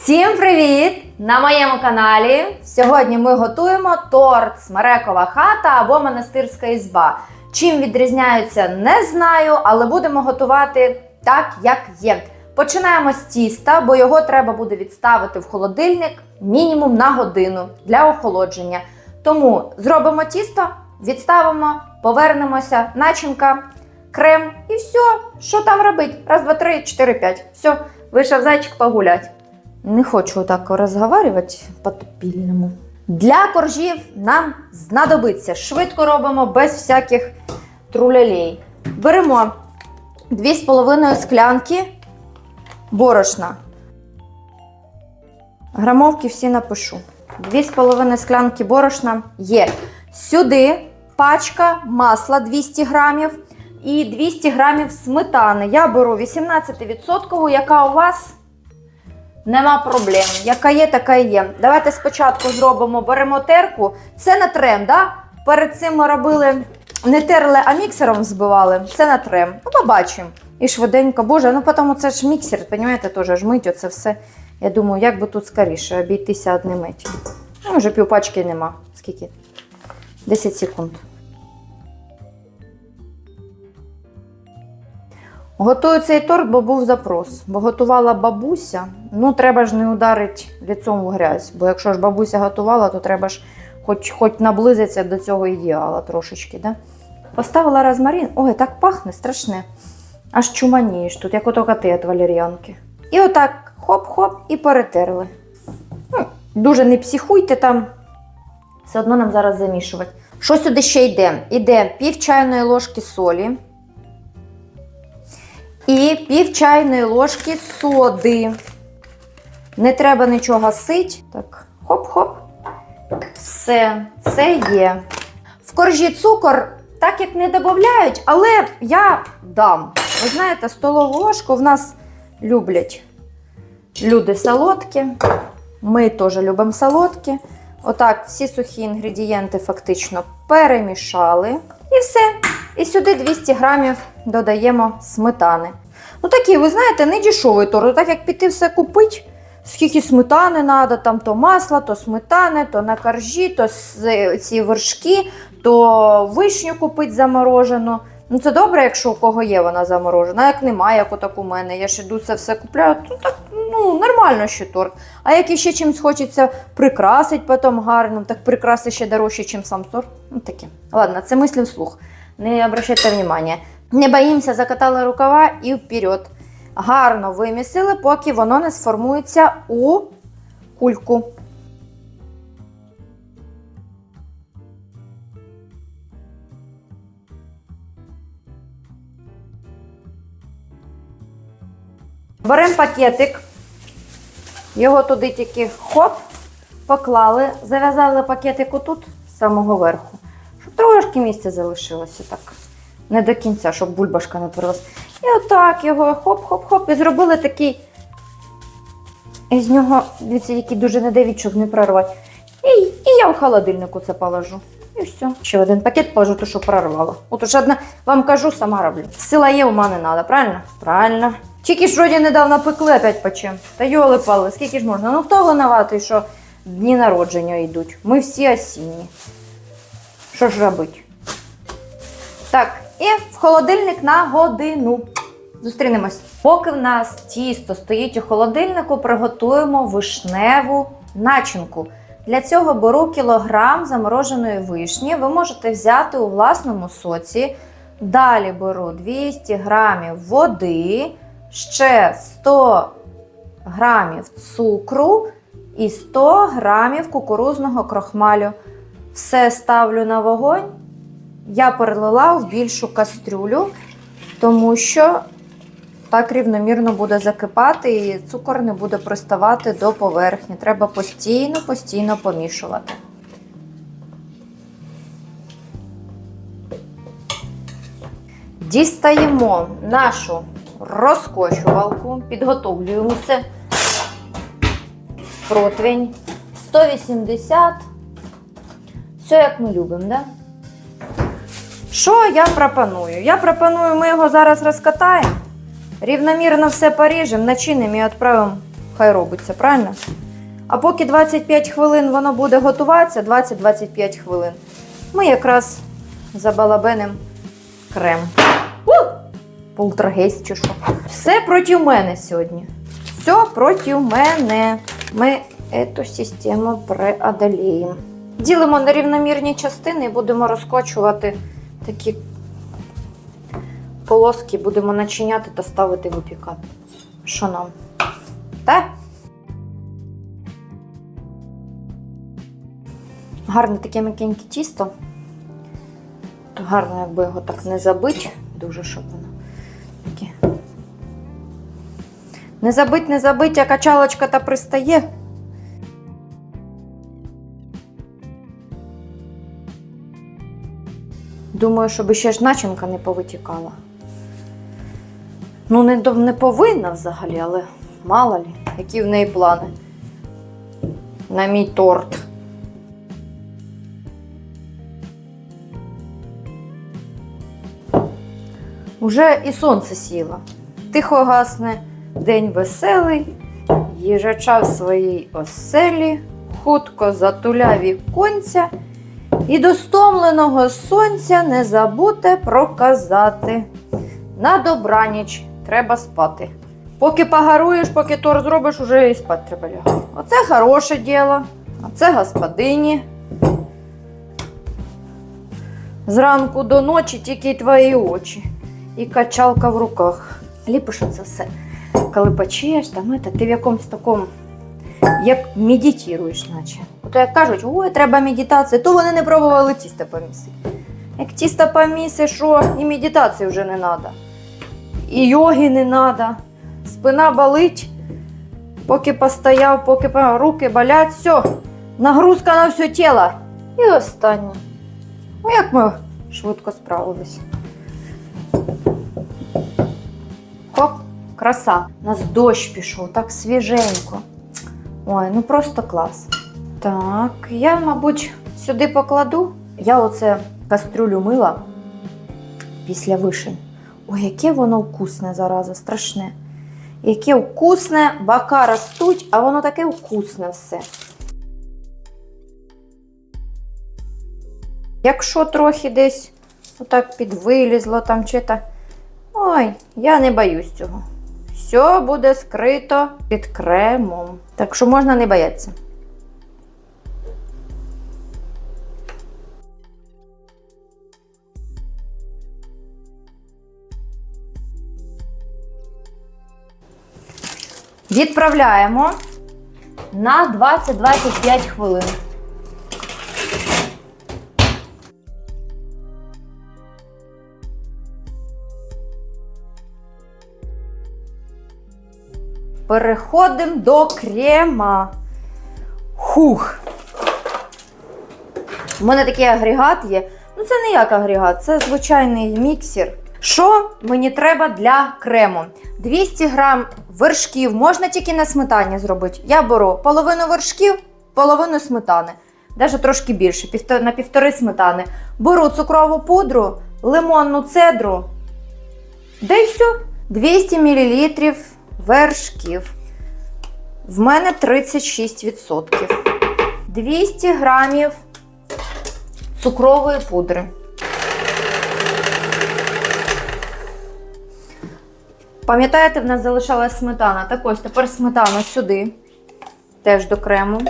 Всім привіт! На моєму каналі. Сьогодні ми готуємо торт Смерекова хата або монастирська ізба. Чим відрізняються, не знаю, але будемо готувати так, як є. Починаємо з тіста, бо його треба буде відставити в холодильник мінімум на годину для охолодження. Тому зробимо тісто, відставимо, повернемося, начинка, крем і все. Що там робити? Раз, два, три, чотири, п'ять. Все, вийшов зайчик погулять. Не хочу так розговарювати по-тупільному. Для коржів нам знадобиться. Швидко робимо без всяких трулялей. Беремо 2,5 склянки борошна. Грамовки всі напишу. 2,5 склянки борошна є. Сюди пачка масла 200 грамів і 200 грамів сметани. Я беру 18%, яка у вас Нема проблем. Яка є, така і є. Давайте спочатку зробимо, беремо терку. Це на трем, да? Перед цим ми робили не терли, а міксером збивали. Це на трем. Ну, побачимо. І швиденько, боже, ну тому це ж міксер, розумієте, теж жмить оце все. Я думаю, як би тут скоріше обійтися одним етім. Ну, вже півпачки нема. Скільки? 10 секунд. Готую цей торт, бо був запрос. Бо готувала бабуся. Ну, треба ж не ударити лицом в грязь. Бо якщо ж бабуся готувала, то треба ж хоч, хоч наблизитися до цього ідеала трошечки. Да? Поставила розмарин. Ой, так пахне страшне. Аж чуманієш тут, як ото коти від валер'янки. І отак хоп-хоп і перетерли. Дуже не психуйте там. Все одно нам зараз замішувати. Що сюди ще йде? Іде пів чайної ложки солі. І пів чайної ложки соди. Не треба нічого сить. Так, хоп-хоп. Все, це є. В коржі цукор, так як не додають, але я дам. Ви знаєте, столову ложку в нас люблять люди солодкі. Ми теж любимо солодкі. Отак, всі сухі інгредієнти фактично перемішали. І все. І сюди 200 грамів додаємо сметани. Ну такий, ви знаєте, не дешевий торт. Так як піти все купити, скільки сметани треба, там то масла, то сметани, то на коржі, то ці вершки, то вишню купити заморожену. Ну це добре, якщо у кого є вона заморожена. А як немає, як отак у мене. Я ж іду це все купляю, то так ну, нормально ще торт. А як іще чимось хочеться прикрасити потім гарно, так прикраси ще дорожче, ніж сам торт. Ну таке. Ладно, це мислі вслух. Не обращайте внимання. Не боїмося, закатали рукава і вперед. Гарно вимісили, поки воно не сформується у кульку. Беремо пакетик, його туди тільки хоп, поклали, зав'язали пакетик отут з самого верху, щоб трошки місця залишилося так. Не до кінця, щоб бульбашка не порвалась. І отак його хоп-хоп-хоп. І зробили такий. І з нього, дивіться, який дуже не давіть, щоб не прорвати. І, і я в холодильнику це положу. І все. Ще один пакет положу, то що прорвало. От уж одна, вам кажу, сама роблю. Сила є, ума не треба, правильно? Правильно. Тільки ж вроді недавно пекли опять почем. Та йоли пали, скільки ж можна? Ну хто винуватий, що дні народження йдуть? Ми всі осінні. Що ж робити? Так, і в холодильник на годину. Зустрінемось. Поки в нас тісто стоїть у холодильнику, приготуємо вишневу начинку. Для цього беру кілограм замороженої вишні. Ви можете взяти у власному соці. Далі беру 200 грамів води, ще 100 грамів цукру і 100 грамів кукурузного крохмалю. Все ставлю на вогонь. Я перелила в більшу кастрюлю, тому що так рівномірно буде закипати і цукор не буде приставати до поверхні. Треба постійно, постійно помішувати. Дістаємо нашу розкочувалку, підготовлюємо все. Противень 180. Все як ми любимо, да? Що я пропоную? Я пропоную, ми його зараз розкатаємо, рівномірно все поріжемо, начинимо і відправимо хай робиться, правильно? А поки 25 хвилин воно буде готуватися, 20-25 хвилин, ми якраз забалабеним крем. Полтергейст чи що. Все проти мене сьогодні. Все проти мене. Ми цю систему преодоліємо. Ділимо на рівномірні частини і будемо розкочувати такі полоски, будемо начиняти та ставити випікати. Що нам? Так? Гарне таке м'якеньке тісто. То гарно, якби його так не забити, дуже щоб воно таке. Не забить, не забить, а качалочка та пристає. Думаю, щоб ще ж начинка не повитікала. Ну, не, не повинна взагалі, але мало лі, які в неї плани на мій торт. Уже і сонце сіло. Тихо гасне, день веселий, їжача в своїй оселі, хутко затуля віконця, і до стомленого сонця не забудьте проказати. На добраніч треба спати. Поки погаруєш, поки торт зробиш, уже і спати треба лягати. Оце хороше діло, а це господині. Зранку до ночі тільки твої очі і качалка в руках. Ліпиш оце все. Коли почиєш, там, ти в якомусь такому, як медитуєш, наче. Ото як кажуть, ой, треба медитація, то вони не пробували тісто помісити. Як тісто помісиш, що і медитації вже не треба. І йоги не треба. Спина болить, поки постояв, поки руки болять, все, нагрузка на все тіло. І останнє. Ну, як ми швидко справились. Хоп, краса. У нас дощ пішов, так свіженько. Ой, ну просто клас. Так, я, мабуть, сюди покладу. Я оце кастрюлю мила після вишень. Ой, яке воно вкусне зараза, страшне. Яке вкусне, бока ростуть, а воно таке вкусне все. Якщо трохи десь отак підвилізло там чи та. Ой, я не боюсь цього. Все буде скрито під кремом. Так що можна не боятися. Відправляємо на 20-25 хвилин. Переходимо до крема. Хух. У мене такий агрегат є. Ну, це не як агрегат, це звичайний міксер. Що мені треба для крему? 200 грам вершків, можна тільки на сметані зробити. Я беру половину вершків, половину сметани. Навіть трошки більше, на півтори сметани. Беру цукрову пудру, лимонну цедру. Все. 200 мл вершків. В мене 36%. 200 грамів цукрової пудри. Пам'ятаєте, в нас залишалась сметана. Так ось тепер сметану сюди, теж до крему.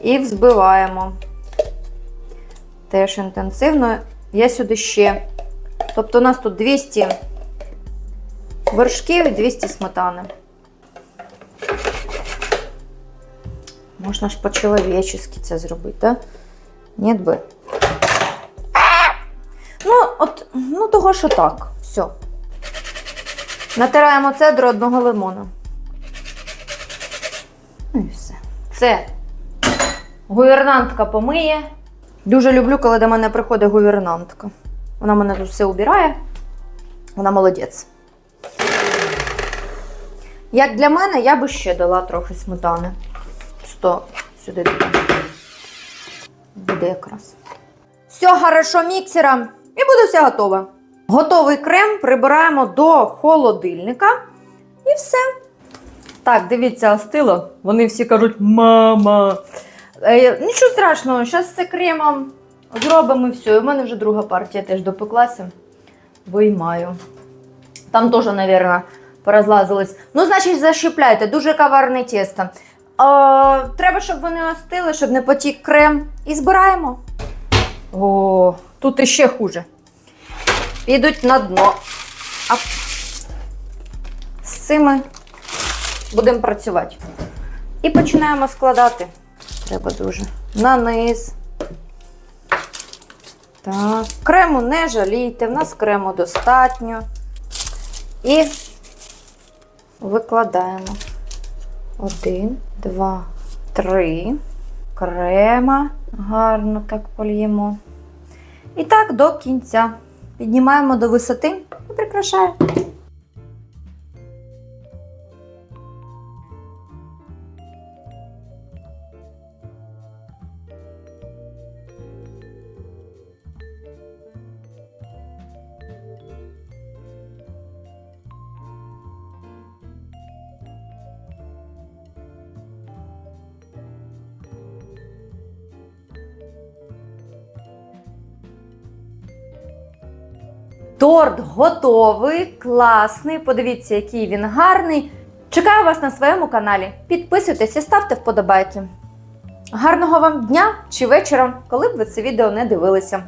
І взбиваємо. Теж інтенсивно. Я сюди ще. Тобто у нас тут 200 вершків і 200 сметани. Можна ж по-чоловічески це зробити, так? Да? Ні, би. Ну, от, ну, того, що так. Все. Натираємо цедру одного лимона. Ну і все. Це гувернантка помиє. Дуже люблю, коли до мене приходить гувернантка. Вона мене тут все убирає. Вона молодець. Як для мене, я би ще дала трохи сметани. 100 сюди додам. Буде якраз. Все хорошо міксером і буде все готове. Готовий крем прибираємо до холодильника і все. Так, дивіться, остило. Вони всі кажуть, мама. Е, нічого страшного, зараз це кремом зробимо і все. У мене вже друга партія теж допеклася. Виймаю. Там теж, мабуть, порозлазились. Ну, значить, защіпляйте, дуже каварне тісто. Е, треба, щоб вони остили, щоб не потік крем. І збираємо. О, тут іще хуже. Підуть на дно. А з цими будемо працювати. І починаємо складати. Треба дуже. На низ. Так. Крему не жалійте, в нас крему достатньо. І викладаємо. Один, два, три. Крема. Гарно так польємо. І так до кінця. Піднімаємо до висоти і прикрашаємо. Торт готовий, класний. Подивіться, який він гарний. Чекаю вас на своєму каналі. Підписуйтесь і ставте вподобайки. Гарного вам дня чи вечора, коли б ви це відео не дивилися.